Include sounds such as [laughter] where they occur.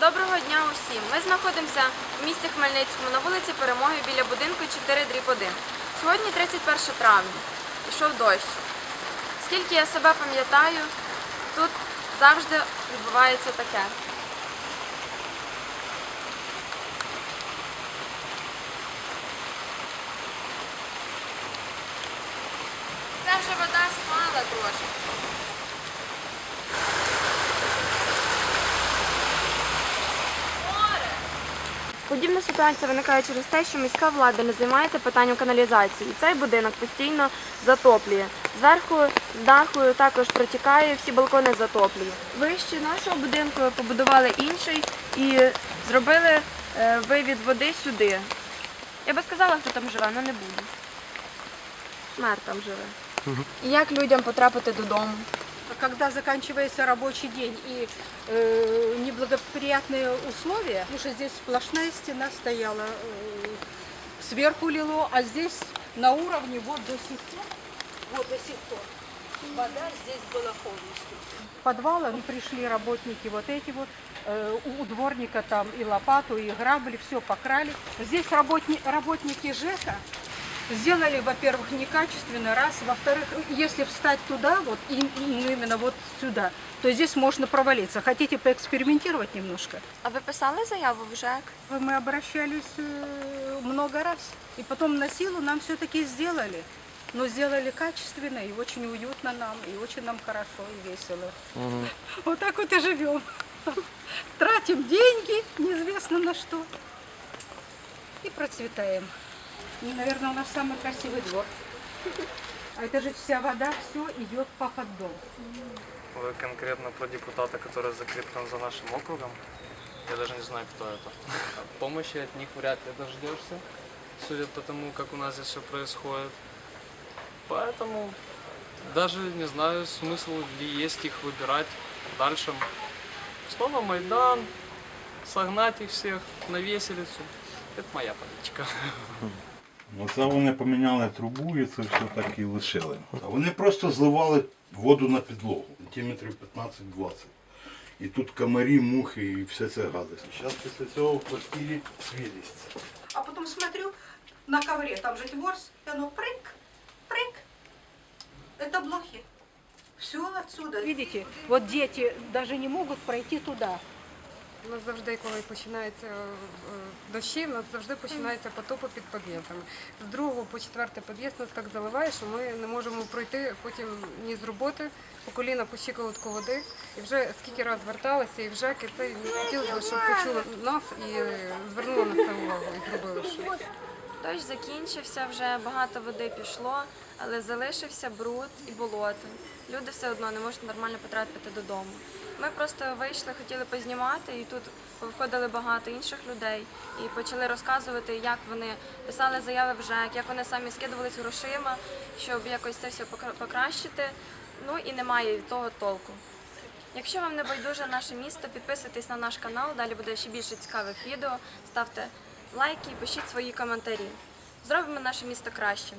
Доброго дня усім! Ми знаходимося в місті Хмельницькому на вулиці Перемоги біля будинку 4 дріб 1. Сьогодні 31 травня. Пішов дощ. Скільки я себе пам'ятаю, тут завжди відбувається таке. Це вже вода спала трошки. Подібна ситуація виникає через те, що міська влада не займається питанням каналізації. І цей будинок постійно затоплює. Зверху з даху також протікає, всі балкони затоплює. Вище нашого будинку побудували інший і зробили е, вивід води сюди. Я би сказала, хто там живе, але не буду. Мер там живе. І як людям потрапити додому? Когда заканчивается рабочий день и э, неблагоприятные условия, потому что здесь сплошная стена стояла, э, сверху лило, а здесь на уровне вот до сих пор, вот до сих пор, вода здесь была полностью. В подвалах пришли работники вот эти вот, э, у дворника там и лопату, и грабли, все покрали. Здесь работни- работники ЖЭКа сделали, во-первых, некачественно, раз, во-вторых, если встать туда, вот им- им- именно вот сюда, то здесь можно провалиться. Хотите поэкспериментировать немножко? А ви писали заяву в ЖЕК? Мы обращались э, много раз, и потом на силу нам все-таки сделали. Но сделали качественно и очень уютно нам, и очень нам хорошо и весело. [laughs] Вот так вот и живем. Тратим деньги, неизвестно на что. И процветаем. И, наверное, у нас самый красивый двор. А это же вся вода, все идет по поддону. Вы конкретно про депутата, который закреплен за нашим округом? Я даже не знаю, кто это. Помощи от них вряд ли дождешься, судя по тому, как у нас здесь все происходит. Поэтому даже не знаю, смысл ли есть их выбирать дальше. Снова Майдан, согнать их всех на веселицу. Это моя политика. Оце вони поміняли трубу і це все так і лишили. А вони просто зливали воду на підлогу, сантиметрів 15-20. І тут комарі, мухи і все це гадость. Зараз після цього в квартирі свідість. А потом смотрю, на ковре там же ворс, и оно прыг, прыг. Это блохи. Все отсюда. Видите, вот дети даже не могут пройти туда. У нас завжди, коли починається е, дощі, у нас завжди починається потопи під під'їздами. З другого по четвертий під'їзд нас так заливає, що ми не можемо пройти потім ні з роботи, по коліна по щиколотку води. І вже скільки разів зверталися, і вже це хотілося, щоб почули нас і е, звернули на це увагу і зробили щось. Дощ закінчився, вже багато води пішло, але залишився бруд і болото. Люди все одно не можуть нормально потрапити додому. Ми просто вийшли, хотіли познімати, і тут виходили багато інших людей і почали розказувати, як вони писали заяви в ЖЕК, як вони самі скидувалися грошима, щоб якось це все покра- покращити. Ну і немає того толку. Якщо вам не байдуже наше місто, підписуйтесь на наш канал, далі буде ще більше цікавих відео. Ставте лайки і пишіть свої коментарі. Зробимо наше місто кращим.